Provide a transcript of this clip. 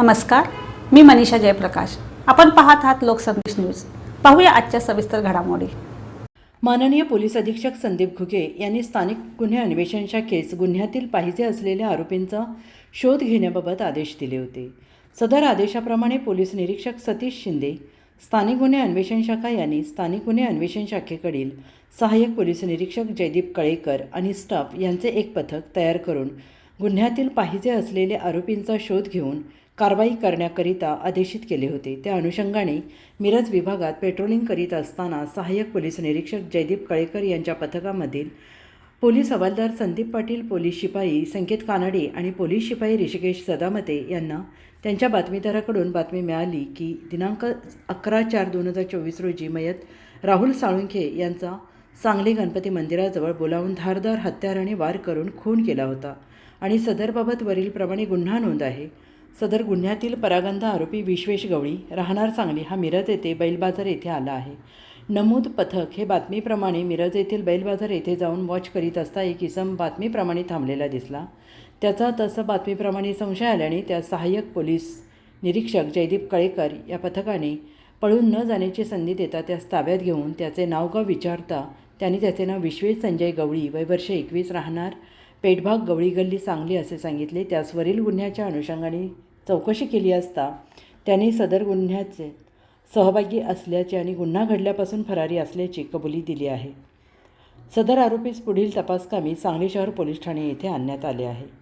नमस्कार मी मनीषा जयप्रकाश. आपण पाहत आहात लोकसंदेश न्यूज. पाहूया आजच्या सविस्तर घडामोडी. माननीय पोलीस अधीक्षक संदीप घुगे यांनी स्थानिक गुन्हे अन्वेषण शाखेस गुन्ह्यातील पाहिजे असलेल्या आरोपींचा शोध घेण्याबाबत आदेश दिले होते. सदर आदेशाप्रमाणे पोलीस निरीक्षक सतीश शिंदे स्थानिक गुन्हे अन्वेषण शाखा यांनी स्थानिक गुन्हे अन्वेषण शाखेकडील सहाय्यक पोलीस निरीक्षक जयदीप कळेकर आणि स्टाफ यांचे एक पथक तयार करून गुन्ह्यातील पाहिजे असलेले आरोपींचा शोध घेऊन कारवाई करण्याकरिता आदेशित केले होते. त्या अनुषंगाने मिरज विभागात पेट्रोलिंग करीत असताना सहाय्यक पोलीस निरीक्षक जयदीप कळेकर यांच्या पथकामधील पोलीस हवालदार संदीप पाटील पोलीस शिपाई संकेत कानडे आणि पोलीस शिपाई ऋषिकेश सदामते यांना त्यांच्या बातमीदाराकडून बातमी मिळाली की दिनांक अकरा चार दोन हजार चोवीस रोजी मयत राहुल साळुंखे यांचा सांगली गणपती मंदिराजवळ बोलावून धारदार हत्याराने वार करून खून केला होता. आणि सदरबाबत वरीलप्रमाणे गुन्हा नोंद आहे. सदर गुन्ह्यातील परागंध आरोपी विश्वेश गवळी राहणार सांगली हा मिरज येथे बैलबाजार येथे आला आहे. नमूद पथक हे बातमीप्रमाणे मिरज येथील बैलबाजार येथे जाऊन वॉच करीत असता एक इसम बातमीप्रमाणे थांबलेला दिसला. त्याचा तसं बातमीप्रमाणे संशय आल्याने त्या सहाय्यक पोलीस निरीक्षक जयदीप कळेकर या पथकाने पळून न जाण्याची संधी देता त्यास ताब्यात घेऊन त्याचे नाव का विचारता त्यांनी त्याचे नाव विश्वेश संजय गवळी वय वर्ष एकवीस राहणार पेठभाग गवळी गल्ली सांगली असे सांगितले. त्याचवरील गुन्ह्याच्या अनुषंगाने चौकशी केली असता त्यांनी सदर गुन्ह्याचे सहभागी असल्याचे आणि गुन्हा घडल्यापासून फरारी असल्याची कबुली दिली आहे. सदर आरोपीस पुढील तपासकामी सांगली शहर पोलीस ठाणे येथे आणण्यात आले आहे.